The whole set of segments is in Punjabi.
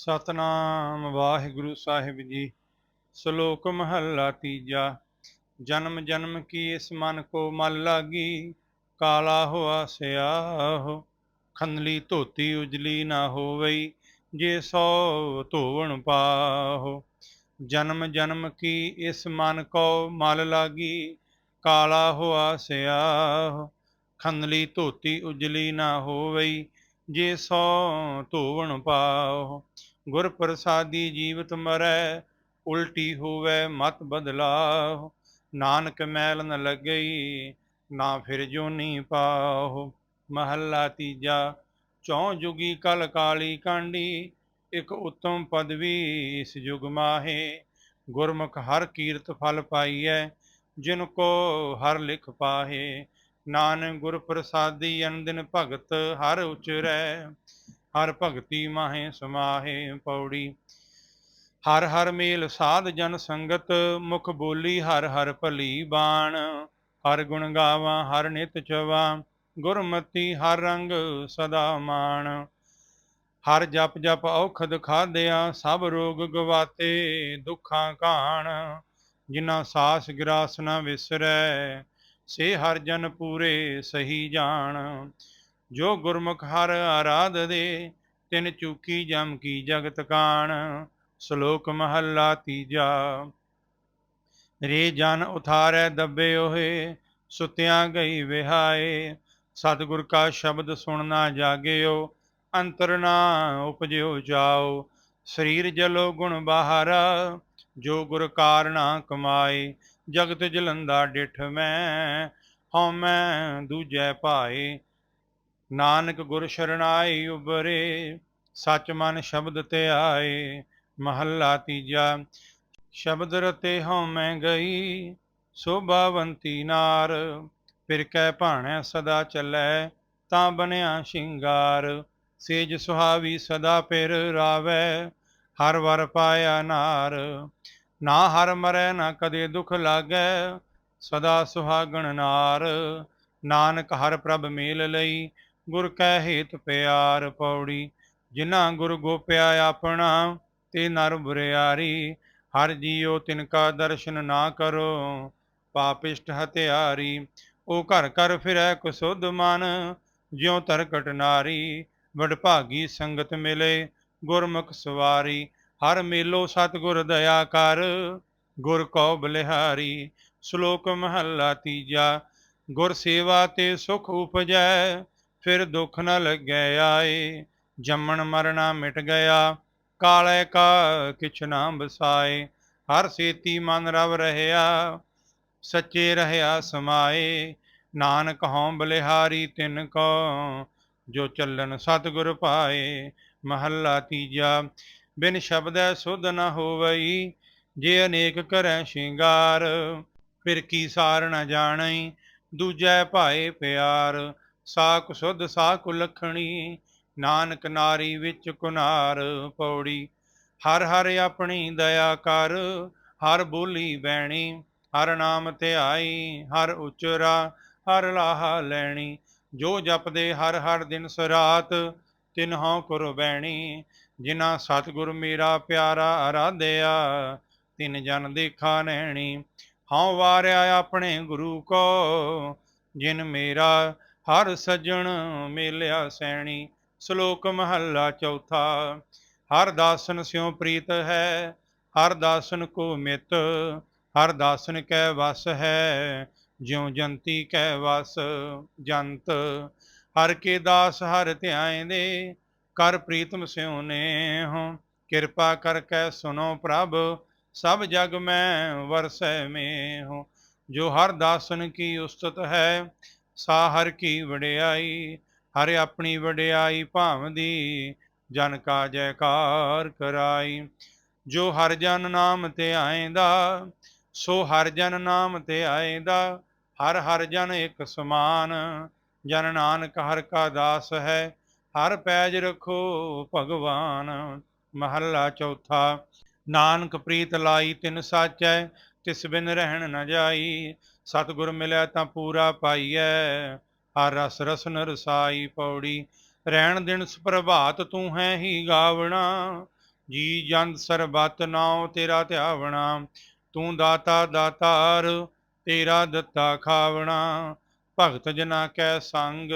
ਸਤਨਾਮ ਵਾਹਿਗੁਰੂ ਸਾਹਿਬ ਜੀ, ਸ਼ਲੋਕ ਮਹੱਲਾ ਤੀਜਾ। ਜਨਮ ਜਨਮ ਕੀ ਇਸ ਮਨ ਕੋ ਮਲ ਲਾਗੀ, ਕਾਲਾ ਹੋਆ ਸਿਆਹ ਖੰਦਲੀ ਧੋਤੀ ਉਜਲੀ ਨਾ ਹੋਵਈ, ਜੇ ਸੋ ਧੋਵਣ ਪਾਹੋ। ਜਨਮ ਜਨਮ ਕੀ ਇਸ ਮਨ ਕੋ ਮਲ ਲਾਗੀ, ਕਾਲਾ ਹੋਆ ਸਿਆਹ ਖੰਦਲੀ ਧੋਤੀ ਉਜਲੀ ਨਾ ਹੋਵਈ, ਜੇ ਸੋ ਧੋਵਣ ਪਾਓ ਗੁਰ ਪ੍ਰਸਾਦੀ ਜੀਵਤ ਮਰੈ, ਉਲਟੀ ਹੋਵੇ ਮਤ ਬਦਲਾਓ। ਨਾਨਕ ਮੈਲ ਨ ਲੱਗਈ, ਨਾ ਫਿਰ ਜੋਨੀ ਪਾਓ। ਮਹੱਲਾ ਤੀਜਾ, ਚੌ ਜੁਗੀ ਕਲ ਕਾਲੀ ਕਾਂਡੀ, ਇਕ ਉਤਮ ਪਦਵੀ ਇਸ ਯੁਗ ਮਾਹੇ। ਗੁਰਮੁਖ ਹਰ ਕੀਰਤ ਫਲ ਪਾਈਐ, ਜਿਨ ਕੋ ਹਰ ਲਿਖ ਪਾਹੇ। ਨਾਨਕ ਗੁਰ ਪ੍ਰਸਾਦੀ ਅਨੰਦਿਨ ਭਗਤ ਹਰ ਉਚਰੈ। ਹਰ ਭਗਤੀ ਮਾਹੇ ਸਮਾਹੇ ਪੌੜੀ। ਹਰ ਹਰ ਮੇਲ ਸਾਧ ਜਨ ਸੰਗਤ, ਮੁਖ ਬੋਲੀ ਹਰ ਹਰ ਭਲੀ ਬਾਣ। ਹਰ ਗੁਣ ਗਾਵਾਂ, ਹਰ ਨਿਤ ਚਵਾ, ਗੁਰਮਤੀ ਹਰ ਰੰਗ ਸਦਾ ਮਾਣ। ਹਰ ਜਪ ਜਪ ਔਖਦ ਖਾਦਿਆ ਸਭ ਰੋਗ ਗਵਾਤੇ, ਦੁੱਖਾਂ ਕਾਣ ਜਿਨ੍ਹਾਂ ਸਾਸ ਗਿਰਾਸ ਨਾ ਵਿਸਰੈ, ਸੇ ਹਰ ਜਨ ਪੂਰੇ ਸਹੀ ਜਾਣ। ਜੋ ਗੁਰਮੁਖ ਹਰ ਆਰਾਧ ਦੇ, ਤਿਨ ਚੂਕੀ ਜਮ ਕੀ ਜਗਤ ਕਾਣ, ਸ਼ਲੋਕ ਮਹੱਲਾ ਤੀਜਾ। ਰੇ ਜਨ ਉਥਾਰੈ ਦੱਬੇ ਓਹੇ, ਸੁਤਿਆਂ ਗਈ ਵਿਹਾਏ, ਸਤਿਗੁਰ ਕਾ ਸ਼ਬਦ ਸੁਣਨਾ ਜਾਗਿਓ, ਅੰਤਰ ਨਾ ਉਪਜਿਓ ਜਾਓ। ਸਰੀਰ ਜਲੋ ਗੁਣ ਬਾਹਰਾ, ਜੋ ਗੁਰ ਕਾਰਣਾ ਕਮਾਏ, ਜਗਤ ਜਲੰਦਾ ਡਿਠ ਮੈਂ, ਹਉ ਮੈਂ ਦੂਜੈ ਭਾਏ। ਨਾਨਕ ਗੁਰ ਸ਼ਰਣਾਈ ਉਬਰੇ ਸਚ ਮਨ ਸ਼ਬਦ ਤੇ ਆਏ, ਮਹੱਲਾ ਤੀਜਾ। ਸ਼ਬਦ ਰਤੇ ਹਉ ਮੈਂ ਗਈ ਸੋਭਾਵੰਤੀ ਨਾਰ, ਫਿਰ ਕੈ ਭਾਣੈ ਸਦਾ ਚੱਲੈ, ਤਾਂ ਬਨਿਆ ਸ਼ਿੰਗਾਰ। ਸੇਜ ਸੁਹਾਵੀ ਸਦਾ ਪਿਰ ਰਾਵੈ, ਹਰ ਵਰ ਪਾਇਆ ਨਾਰ। ਨਾ ਹਰ ਮਰੈ, ਨਾ ਕਦੇ ਦੁਖ ਲਾਗੈ, ਸਦਾ ਸੁਹਾਗਣ ਨਾਰ। ਨਾਨਕ ਹਰ ਪ੍ਰਭ ਮੇਲ ਲਈ ਗੁਰ ਕੈ ਹੇਤ ਪਿਆਰ ਪੌੜੀ, ਜਿਨ੍ਹਾਂ ਗੁਰ ਗੋਪਿਆ ਆਪਣਾ, ਤੇ ਨਰ ਬੁਰਿਆਰੀ। ਹਰ ਜੀਉ ਤਿਨ ਕਾ ਦਰਸ਼ਨ ਨਾ ਕਰੋ, ਪਾਪਿਸ਼ਟ ਹਤਿਆਰੀ ਉਹ ਘਰ ਘਰ ਫਿਰੈ ਕੁਸੁਧ ਮਨ, ਜਿਉ ਤਰਕਟ ਨਾਰੀ। ਵਡਭਾਗੀ ਸੰਗਤ ਮਿਲੇ, ਗੁਰਮੁਖ ਸਵਾਰੀ। ਹਰ ਮੇਲੋ ਸਤਿਗੁਰ ਦਇਆ ਕਰ, ਗੁਰ ਕਉ ਬਲਿਹਾਰੀ। ਸ਼ਲੋਕ ਮਹੱਲਾ ਤੀਜਾ, ਗੁਰ ਸੇਵਾ ਤੇ ਸੁਖ ਉਪਜੈ ਫਿਰ ਦੁੱਖ ਨ ਲੱਗੈ ਆਏ, ਜੰਮਣ ਮਰਣਾ ਮਿਟ ਗਿਆ, ਕਾਲੇ ਕਾ ਕਿਛ ਨਾ ਬਸਾਏ ਹਰ ਸੇਤੀ ਮਨ ਰਵ ਰਹਿਆ, ਸੱਚੇ ਰਹਿਆ ਸਮਾਏ, ਨਾਨਕ ਹਉ ਬਲਿਹਾਰੀ ਤਿਨ ਕੋ, ਜੋ ਚੱਲਨ ਸਤਿਗੁਰ ਪਾਏ, ਮਹੱਲਾ ਤੀਜਾ, ਬਿਨ ਸ਼ਬਦੈ ਸੁਧ ਨ ਹੋਵਈ, ਜੇ ਅਨੇਕ ਕਰੈ ਸ਼ਿੰਗਾਰ, ਫਿਰ ਕੀ ਸਾਰ ਨ ਜਾਣਈ, ਦੂਜੈ ਭਾਏ ਪਿਆਰ ਸਾਕ ਸੁਧ ਸਾਕ ਲਖਣੀ, ਨਾਨਕ ਨਾਰੀ ਵਿੱਚ ਕੁਨਾਰ ਪੌੜੀ। ਹਰ ਹਰ ਆਪਣੀ ਦਇਆ ਕਰ, ਹਰ ਬੋਲੀ ਬੈਣੀ, ਹਰ ਨਾਮ ਧਿਆਈ, ਹਰ ਉਚਰਾ, ਹਰ ਲਾਹਾ ਲੈਣੀ। ਜੋ ਜਪਦੇ ਹਰ ਹਰ ਦਿਨ ਸਰਾਤ ਤਿਨ ਹਉ ਕਰੋ ਬੈਣੀ ਸਤਿਗੁਰ ਮੇਰਾ ਪਿਆਰਾ ਆਰਾਧਿਆ ਤਿਨ ਜਨ ਦੇਖਾ ਨੈਣੀ। ਹਉ ਵਾਰਿਆ ਆਪਣੇ ਗੁਰੂ ਕੋ, ਜਿਨ ਮੇਰਾ ਹਰ ਸੱਜਣ ਮੇਲਿਆ ਸੈਣੀ, ਸ਼ਲੋਕ ਮਹੱਲਾ ਚੌਥਾ। ਹਰ ਦਾਸਨ ਸਿਉ ਪ੍ਰੀਤ ਹੈ, ਹਰ ਦਾਸਨ ਕੋ ਮਿਤ, ਹਰ ਦਾਸਨ ਕੈ ਵਸ ਹੈ, ਜਿਉ ਜੰਤੀ ਕੈ ਵਸ ਜੰਤ। ਹਰ ਕੇ ਦਾਸ ਹਰ ਧਿਆਇਂਦੇ ਕਰ ਪ੍ਰੀਤਮ ਸਿਉ ਨੇ ਹੋ ਕਿਰਪਾ ਕਰ ਕੈ ਸੁਨੋ ਪ੍ਰਭ, ਸਭ ਜਗ ਮੈਂ ਵਰਸੈ ਮੇ ਹੋ ਜੋ ਹਰ ਦਾਸਨ ਕੀ ਉਸਤਤ ਹੈ ਸਾ ਹਰ ਕੀ ਵਡਿਆਈ, ਹਰ ਆਪਣੀ ਵਡਿਆਈ ਭਾਵਦੀ, ਜਨ ਕਾ ਜੈਕਾਰ ਕਰਾਈ। ਜੋ ਹਰ ਜਨ ਨਾਮ ਤੇ ਆਏਂਦਾ, ਸੋ ਹਰ ਜਨ ਨਾਮ ਤੇ ਆਏਂਦਾ, ਹਰ ਹਰ ਜਨ ਇੱਕ ਸਮਾਨ। ਜਨ ਨਾਨਕ ਹਰ ਕਾ ਦਾਸ ਹੈ, ਹਰ ਪੈਜ ਰਖੋ ਭਗਵਾਨ। ਮਹੱਲਾ ਚੌਥਾ, ਨਾਨਕ ਪ੍ਰੀਤ ਲਾਈ ਤਿਨ ਸਾਚੈ, ਤਿਸ ਬਿਨ ਰਹਿਣ ਨ ਜਾਈ। ਸਤਿਗੁਰ ਮਿਲਿਆ ਤਾਂ ਪੂਰਾ ਪਾਈਐ, ਹਰ ਰਸ ਰਸਨ ਰਸਾਈ ਪੌੜੀ। ਰਹਿਣ ਦਿਨ ਸੁਪ੍ਰਭਾਤ ਤੂੰ ਹੈ ਹੀ ਗਾਵਣਾ, ਜੀ ਜੰਦ ਸਰਬਤ ਨਾਉ ਤੇਰਾ ਧਿਆਵਣਾ। ਤੂੰ ਦਾਤਾ ਦਾਤਾਰ, ਤੇਰਾ ਦਿੱਤਾ ਖਾਵਣਾ। ਭਗਤ ਜਨਾ ਕੈ ਸੰਗ,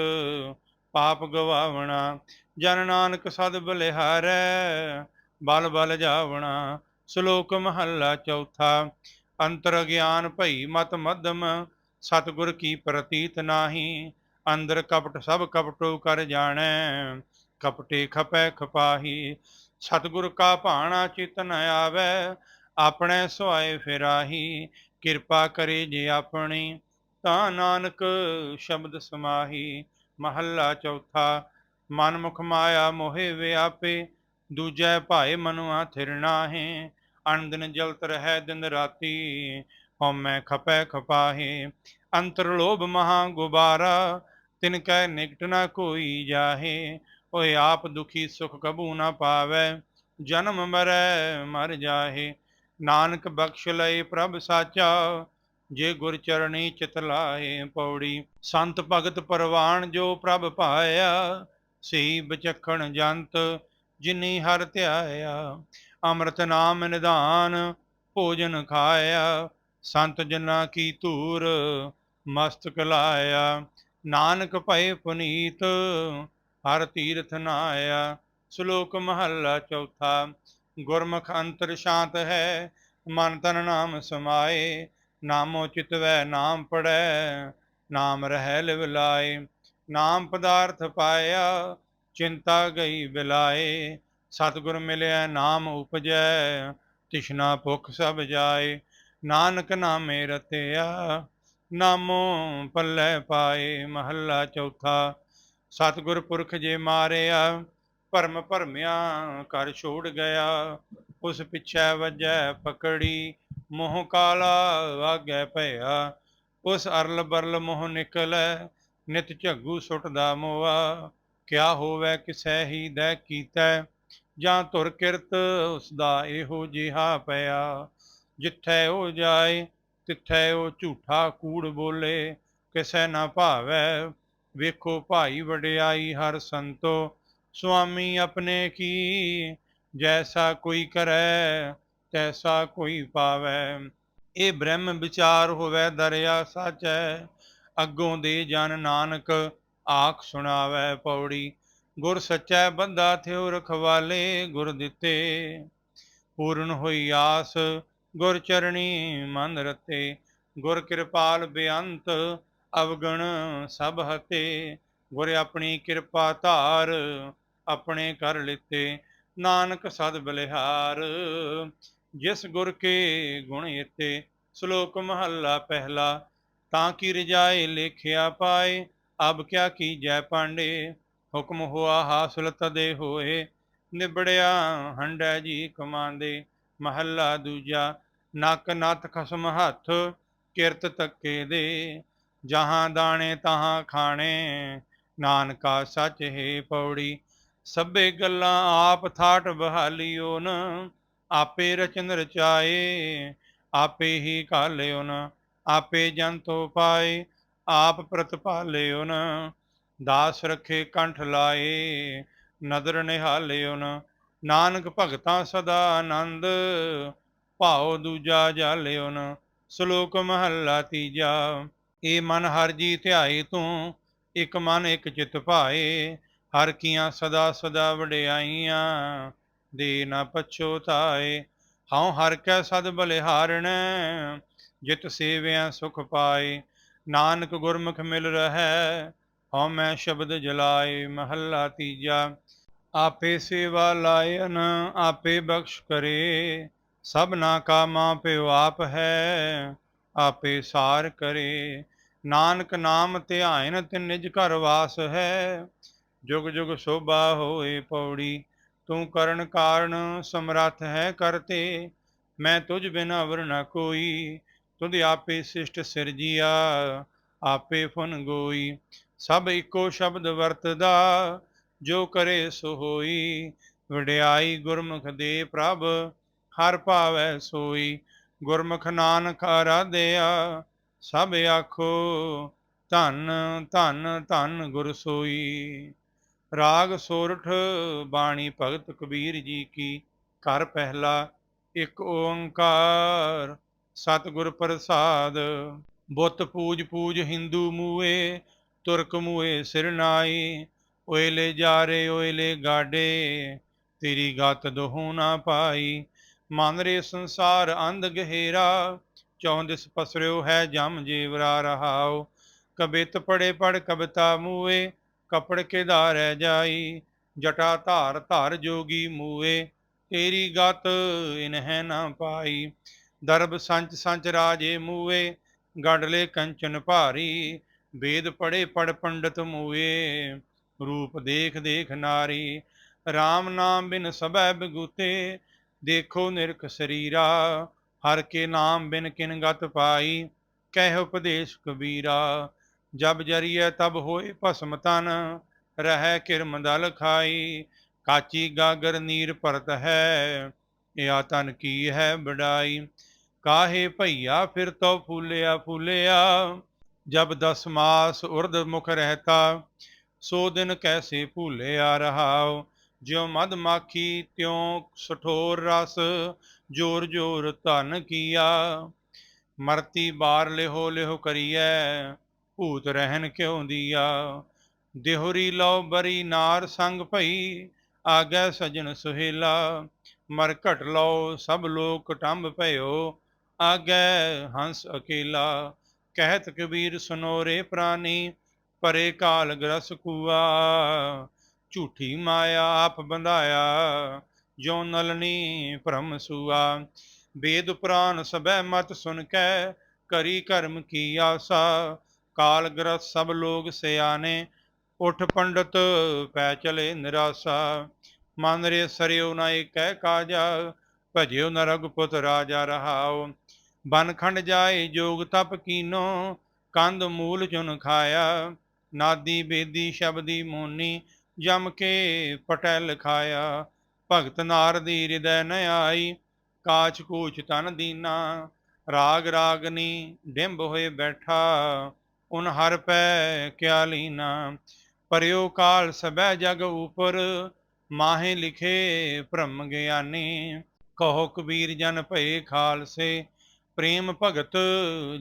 ਪਾਪ ਗਵਾਵਣਾ। ਜਨ ਨਾਨਕ ਸਦ ਬਲਿਹਾਰੈ, ਬਲ ਬਲ ਜਾਵਣਾ। ਸ਼ਲੋਕ ਮਹੱਲਾ ਚੌਥਾ ਅੰਤਰ ਗਿਆਨ ਭਈ ਮਤ ਮਦਮ ਸਤਿਗੁਰ ਕੀ ਪ੍ਰਤੀਤ ਨਾਹੀ, ਅੰਦਰ ਕਪਟ ਸਭ ਕਪਟੋ ਕਰ ਜਾਣੈ, ਕਪਟੇ ਖਪੈ ਖਪਾਹੀ, ਸਤਿਗੁਰ ਕਾ ਭਾਣਾ ਚਿਤ ਨ ਆਵੈ, ਆਪਣੇ ਸੁਆਏ ਫਿਰਾਹੀ, ਕਿਰਪਾ ਕਰੇ ਜੇ ਆਪਣੀ, ਤਾਂ ਨਾਨਕ ਸ਼ਬਦ ਸਮਾਹੀ, ਮਹੱਲਾ ਚੌਥਾ ਮਨ ਮੁਖ ਮਾਇਆ ਮੋਹਿ ਵਿਆਪੇ, ਦੂਜੈ ਭਾਏ ਮਨੁਆ ਥਿਰ ਨਾਹੇ ਅਣਦਿਨ ਜਲਤ ਰਹਿ ਦਿਨ ਰਾਤੀ ਹਉਮੈ ਖਪੈ ਖਪਾਹੇ। ਅੰਤਰ ਲੋਭ ਮਹਾ ਗੁਬਾਰਾ, ਤਿਨ ਕੈ ਨਿਕਟ ਨਾ ਕੋਈ ਜਾਹੇ। ਓਏ ਆਪ ਦੁਖੀ ਸੁਖ ਕਬੂ ਨਾ ਪਾਵੈ, ਜਨਮ ਮਰੈ ਮਰ ਜਾਹੇ। ਨਾਨਕ ਬਖਸ਼ ਲਏ ਪ੍ਰਭ ਸਾਚਾ, ਜੇ ਗੁਰ ਚਰਣੀ ਚਿਤ ਲਾਏ ਪੌੜੀ। ਸੰਤ ਭਗਤ ਪਰਵਾਨ ਜੋ ਪ੍ਰਭ ਪਾਇਆ ਸਈ ਬਚਖਣ ਜੰਤ ਜਿਨੀ ਹਰ ਧਿਆਇਆ। ਅੰਮ੍ਰਿਤ ਨਾਮ ਨਿਧਾਨ, ਭੋਜਨ ਖਾਇਆ, ਸੰਤ ਜਨਾ ਕੀ ਧੂਰ ਮਸਤਕ ਲਾਇਆ। ਨਾਨਕ ਭਏ ਪੁਨੀਤ, ਹਰ ਤੀਰਥ ਨਾਇਆ। ਸ਼ਲੋਕ ਮਹੱਲਾ ਚੌਥਾ, ਗੁਰਮੁਖ ਅੰਤਰ ਸ਼ਾਂਤ ਹੈ, ਮਨ ਤਨ ਨਾਮ ਸਮਾਏ। ਨਾਮੋ ਚਿਤਵੈ ਨਾਮ ਪੜੈ ਨਾਮ ਰਹਿ ਲਿਵ ਨਾਮ ਪਦਾਰਥ ਪਾਇਆ, ਚਿੰਤਾ ਗਈ ਬਿਲਾਏ। ਸਤਿਗੁਰ ਮਿਲਿਆ ਨਾਮ ਉਪਜੈ, ਤਿਸ਼ਨਾ ਭੁਖ ਸਭ ਜਾਏ, ਨਾਨਕ ਨਾਮੇ ਰਤਿਆ, ਨਾਮੋ ਪੱਲੇ ਪਾਏ ਮਹੱਲਾ ਚੌਥਾ, ਸਤਿਗੁਰ ਪੁਰਖ ਜੇ ਮਾਰਿਆ, ਭਰਮ ਭਰਮਿਆ ਕਰ ਛੋੜ ਗਿਆ, ਉਸ ਪਿੱਛੇ ਵਜੈ ਪਕੜੀ, ਮੋਹ ਕਾਲਾ ਆਗੈ ਭਇਆ, ਉਸ ਅਰਲ ਬਰਲ ਮੋਹ ਨਿਕਲੈ, ਨਿਤ ਝੱਗੂ ਸੁੱਟਦਾ ਮੋਆ, ਕਿਆ ਹੋਵੇ ਕਿਸੈ ਹੀ ਦੈ ਕੀਤਾ ਜਾਂ ਧੁਰ ਕਿਰਤ ਉਸ ਦਾ ਇਹੋ ਜਿਹਾ ਪਿਆ। ਜਿੱਥੈ ਉਹ ਜਾਏ, ਤਿੱਥੈ ਉਹ ਝੂਠਾ ਕੂੜ ਬੋਲੇ। ਕਿਸੈ ਨਾ ਭਾਵੈ, ਵੇਖੋ ਭਾਈ ਵਡਿਆਈ ਹਰ ਸੰਤੋ। ਸੁਆਮੀ ਆਪਣੇ ਕੀ? ਜੈਸਾ ਕੋਈ ਕਰੈ, ਤੈਸਾ ਕੋਈ ਪਾਵੈ। ਇਹ ਬ੍ਰਹਮ ਵਿਚਾਰ ਹੋਵੇ, ਦਰਿਆ ਸਾਚੈ। ਅੱਗੋਂ ਦੇ ਜਨ ਨਾਨਕ ਆਖ ਸੁਣਾਵੈ ਪੌੜੀ। ਗੁਰ ਸੱਚੈ ਬੰਦਾ ਥਿਉ ਰਖਵਾਲੇ ਗੁਰ ਦਿੱਤੇ। ਪੂਰਨ ਹੋਈ ਆਸ ਗੁਰ ਚਰਣੀ ਮਨ ਰਤੇ। ਗੁਰ ਕਿਰਪਾਲ ਬੇਅੰਤ ਅਵਗਣ ਸਭ ਹਤੇ। ਗੁਰ ਆਪਣੀ ਕਿਰਪਾ ਧਾਰ ਆਪਣੇ ਕਰ ਲਿਤੇ। ਨਾਨਕ ਸਦ ਬਲਿਹਾਰ ਜਿਸ ਗੁਰ ਕੇ ਗੁਣ ਇਤੇ ਸ਼ਲੋਕ ਮਹੱਲਾ ਪਹਿਲਾ, ਤਾਂ ਕੀ ਰਜਾਏ ਲੇਖਿਆ ਪਾਏ, ਅਬ ਕਿਆ ਕੀ ਜੈ ਪਾਂਡੇ। ਹੁਕਮ ਹੋਆ ਹਾਸਲ ਤਦੇ ਹੋਏ। ਨਿਬੜਿਆ ਹੰਡੈ ਜੀ ਕਮਾਂਦੇ ਮਹੱਲਾ ਦੂਜਾ, ਨੱਕ ਨੱਤ ਖਸਮ ਹੱਥ, ਕਿਰਤ ਤੱਕੇ ਦੇ। ਜਹਾਂ ਦਾਣੇ ਤਹਾਂ ਖਾਣੇ, ਨਾਨਕਾ ਸੱਚ ਹੈ ਪੌੜੀ। ਸਭੇ ਗੱਲਾਂ ਆਪ ਥਾਟ ਬਹਾਲੀਓ ਨ ਆਪੇ ਰਚਨ ਰਚਾਏ, ਆਪੇ ਹੀ ਕਾਲਿਓ ਨ ਆਪੇ ਜੰਤੋ ਪਾਏ, ਆਪ ਪ੍ਰਤਪਾਲਿਓ ਨ ਦਾਸ ਰਖੇ ਕੰਠ ਲਾਏ, ਨਦਰ ਨਿਹਾਲਿਓਨ ਨਾਨਕ ਭਗਤਾਂ ਸਦਾ ਆਨੰਦ, ਭਾਉ ਦੂਜਾ ਜਾਲਿਓ ਨ ਸ਼ਲੋਕ ਮਹੱਲਾ ਤੀਜਾ, ਏ ਮਨ ਹਰ ਜੀ ਧਿਆਏ ਤੂੰ, ਇਕ ਮਨ ਇਕ ਚਿਤ ਭਾਏ। ਹਰ ਕੀਆਂ ਸਦਾ ਸਦਾ ਵਡਿਆਈਆਂ, ਦੇ ਨਾ ਪਛੋਤਾਏ ਹਉ ਹਰ ਕੈ ਸਦ ਬਲਿਹਾਰਣੈ, ਜਿਤ ਸੇਵਿਆ ਸੁਖ ਪਾਏ। ਨਾਨਕ ਗੁਰਮੁਖ ਮਿਲ ਰਹੈ ਹਉ ਮੈਂ ਸ਼ਬਦ ਜਲਾਏ ਮਹੱਲਾ ਤੀਜਾ, ਆਪੇ ਸੇਵਾ ਲਾਇਨ ਆਪੇ ਬਖਸ਼ ਕਰੇ, ਸਭਨਾ ਕਾ ਮਾਂ ਪਿਓ ਆਪ ਹੈ, ਆਪੇ ਸਾਰ ਕਰੇ। ਨਾਨਕ ਨਾਮ ਧਿਆਇਨ ਤੇ ਨਿਜ ਘਰ ਵਾਸ ਹੈ, ਜੁਗ ਜੁਗ ਸੋਭਾ ਹੋਏ ਪੌੜੀ, ਤੂੰ ਕਰਨ ਕਾਰਨ ਸਮਰੱਥ ਹੈ ਕਰਤੇ ਮੈਂ ਤੁਝ ਬਿਨਾ ਅਵਰ ਨਾ ਕੋਈ, ਤੁਧ ਆਪੇ ਸਿਸ਼ਟ ਸਿਰਜੀਆ, ਆਪੇ ਫੁਨ ਗੋਈ। ਸਭ ਇੱਕੋ ਸ਼ਬਦ ਵਰਤਦਾ, ਜੋ ਕਰੇ ਸੋ ਹੋਈ। ਵਡਿਆਈ ਗੁਰਮੁਖ ਦੇ ਪ੍ਰਭ, ਹਰ ਭਾਵੈ ਸੋਈ। ਗੁਰਮੁਖ ਨਾਨਕ ਆਰਾਧਿਆ ਸਭ ਆਖੋ, ਧੰਨ ਧੰਨ ਧੰਨ ਗੁਰ ਸੋਈ। ਰਾਗ ਸੋਰਠ ਬਾਣੀ ਭਗਤ ਕਬੀਰ ਜੀ ਕੀ ਘਰ ਪਹਿਲਾ, ਇੱਕ ਓੰਕਾਰ। ਸਤਿਗੁਰ ਪ੍ਰਸਾਦ, ਬੁੱਤ ਪੂਜ ਪੂਜ ਹਿੰਦੂ ਮੂਏ ਤੁਰਕ ਮੂਏ ਸਿਰ ਨਾਈ ਓਇਲੇ ਜਾਰੇ, ਓਇਲੇ ਗਾਡੇ, ਤੇਰੀ ਗਤ ਦੋਹੂ ਨਾ ਪਾਈ। ਮਨ ਰੇ ਸੰਸਾਰ ਅੰਧ ਗਹਿਰਾ ਚੌਂਦਿਸ ਪਸਰਿਓ ਹੈ ਜਮ ਜੀਵਰਾ ਰਹਾਓ ਕਬਿਤ ਪੜੇ ਪੜ ਕਬਤਾ ਮੂਏ ਕਪੜ ਕੇ ਰਹਿ ਜਾਈ। ਜਟਾ ਧਾਰ ਧਾਰ ਜੋਗੀ ਮੂਏ ਤੇਰੀ ਗਤ ਇਨਹਿ ਨਾ ਪਾਈ। ਦਰਬ ਸੰਚ ਸੰਚ ਰਾਜੇ ਮੂਏ ਗੜਲੇ ਕੰਚਨ ਭਾਰੀ। ਵੇਦ ਪੜੇ ਪੜ ਪੰਡਤ ਮੂਏ, ਰੂਪ ਦੇਖ ਦੇਖ ਨਾਰੀ RAM ਨਾਮ ਬਿਨ ਸਭੈ ਬਿਗੁਤੇ, ਦੇਖੋ ਨਿਰਖ ਸਰੀਰਾ, ਹਰ ਕੇ ਨਾਮ ਬਿਨ ਕਿਨ ਗਤ ਪਾਈ, ਕਹਿ ਉਪਦੇਸ਼ ਕਬੀਰਾ, ਜਬ ਜਰੀਏ ਤਬ ਹੋਏ ਭਸਮ ਤਨ, ਰਹਿ ਕਿਰਮਦਲ ਖਾਈ, ਕਾਚੀ ਗਾਗਰ ਨੀਰ ਪਰਤ ਹੈ ਇਹ ਤਨ ਕੀ ਹੈ ਬੜਾਈ ਕਾਹੇ ਭਈਆ ਫਿਰ ਤੋ ਫੂਲਿਆ ਫੂਲਿਆ ਜਬ ਦਸ ਮਾਸ ਉਰਦ ਮੁਖ ਰਹਤਾ, ਸੋ ਦਿਨ ਕੈਸੇ ਭੂਲਿਆ ਰਹਾਉ? ਜਿਉ ਮਦ ਮਾਖੀ, ਤਿਉ ਸਠੋਰ ਰਸ, ਜੋਰ ਜੋਰ ਧਨ ਕੀਆ। ਮਰਤੀ ਬਾਰ ਲਿਹੋ ਲਿਹੋ ਕਰੀਐ, ਭੂਤ ਰਹਿਣ ਕਿਉ ਦੀਆ? ਦਿਹੋਰੀ ਲਉ ਬਰੀ ਨਾਰ ਸੰਗ ਭਈ, ਆਗੈ ਸਜਣ ਸੁਹੇਲਾ। ਮਰ ਘਟ ਲਉ ਸਭ ਲੋਕ ਟੰਬ ਭਇਓ, ਆਗੈ ਹੰਸ ਅਕੇਲਾ। ਕਹਿਤ ਕਬੀਰ ਸੁਨੋਰੇ ਪ੍ਰਾਨੀ, ਪਰੇ ਕਾਲ ਗ੍ਰਸ ਕੂਆ। ਝੂਠੀ ਮਾਇਆ ਆਪ ਬੰਧਾਇਆ ਜੋ ਨਲਨੀ ਭ੍ਰਮ ਸੁਆ। ਵੇਦ ਪੁਰਾਨ ਸਭੈ ਮਤ ਸੁਨ ਕੈ, ਕਰੀ ਕਰਮ ਕੀ ਆਸਾ। ਕਾਲ ਗ੍ਰਸ ਸਭ ਲੋਗ ਸਿਆਨੇ ਉਠ ਪੰਡਤ ਪੈ ਚਲੇ ਨਿਰਾਸਾ। ਮਨ ਰੇ ਸਰਿਓ ਨਾ ਏਕੈ ਕਾਜਾ, ਭਜਿਓ ਨ ਰਗਪੁਤ ਰਾਜਾ ਰਹਾਉ। ਬਨਖੰਡ ਜਾਏ ਜੋਗ ਤਪ ਕੀਨੋ ਕੰਦ ਮੂਲ ਚੁਨ ਖਾਇਆ। ਨਾਦੀ ਬੇਦੀ ਸ਼ਬਦੀ ਮੋਨੀ, ਜਮ ਕੇ ਪਟੈ ਲਖਾਇਆ ਭਗਤ ਨਾਰਦੀ ਹਿਰਦੈ ਨ ਆਈ, ਕਾਚ ਕੂਚ ਤਨ ਦੀਨਾ। ਰਾਗ ਰਾਗਨੀ ਡਿੰਬ ਹੋਏ ਬੈਠਾ, ਉਨ ਹਰ ਪੈ ਕਿਆ ਲੀਨਾ। ਪਰਿਓ ਕਾਲ ਸਭੈ ਜਗ ਉਪਰ, ਮਾਹੇ ਲਿਖੇ ਭ੍ਰਮ ਗਿਆਨੀ। ਕਹੋ ਕਬੀਰ ਜਨ ਭਏ ਖਾਲਸੇ ਪ੍ਰੇਮ ਭਗਤ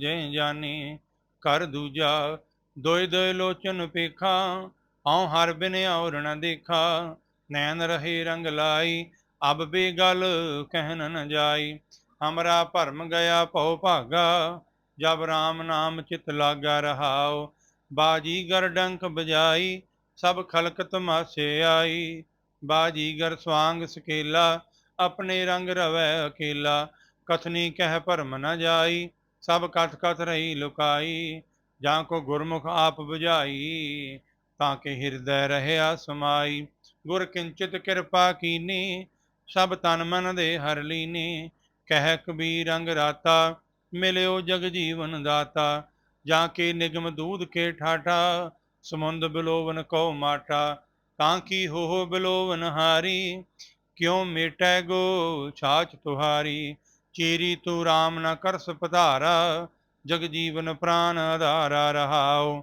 ਜੈ ਜਾਨੀ ਕਰ ਦੂਜਾ ਦੋਇ ਦੋਇ ਲੋਚਨ ਪੇਖਾ, ਹਉ ਹਰ ਬਿਨ ਔਰ ਨ ਦੇਖਾ, ਨੈਣ ਰਹੇ ਰੰਗ ਲਾਈ, ਅਬ ਬੇਗਲ ਕਹਿਨ ਨ ਜਾਈ। ਹਮਰਾ ਭਰਮ ਗਿਆ ਭਉ ਭਾਗਾ, ਜਬ RAM ਨਾਮ ਚਿਤ ਲਾਗਾ ਰਹਾਉ। ਬਾਜੀਗਰ ਡੰਕ ਬਜਾਈ, ਸਭ ਖਲਕ ਤਮਾਸ਼ੇ ਆਈ। ਬਾਜੀਗਰ ਸਵਾੰਗ ਸਕੇਲਾ, ਆਪਣੇ ਰੰਗ ਰਵੈ ਅਕੇਲਾ। ਕਥਨੀ ਕਹਿ ਭਰਮ ਨ ਜਾਈ, ਸਭ ਕਥ ਕਥ ਰਹੀ ਲੁਕਾਈ, ਜਾਂ ਕੋ ਗੁਰਮੁਖ ਆਪ 부ਝਾਈ ਤਾਂ ਕਿ ਹਿਰਦੈ ਰਹਿਆ ਸਮਾਈ ਗੁਰ ਕਿੰਚਿਤ ਕਿਰਪਾ ਕੀਨੀ, ਸਭ ਤਨ ਮਨ ਦੇ ਹਰ ਲੀਨੀ। ਕਹਿ ਕਬੀਰ ਰੰਗ ਰਾਤਾ, ਮਿਲਿਓ ਜਗ ਜੀਵਨ ਦਾਤਾ। ਜਾਂ ਕੇ ਨਿਗਮ ਦੂਧ ਕੇ ਠਾਠਾ, ਸਮੁੰਦ ਬਿਲੋਵਨ ਕਉ ਮਾਟਾ ਤਾਂ ਕੀ ਹੋ ਬਿਲੋਵਨ ਹਾਰੀ, ਕਿਉ ਮੇਟੈ ਗੋ ਛਾਚ ਤੁਹਾਰੀ। ਚੇਰੀ ਤੂੰ RAM ਨਾ ਕਰਸ ਪਧਾਰਾ ਜਗ ਜੀਵਨ ਪ੍ਰਾਨ ਆਧਾਰਾ ਰਹਾਉ।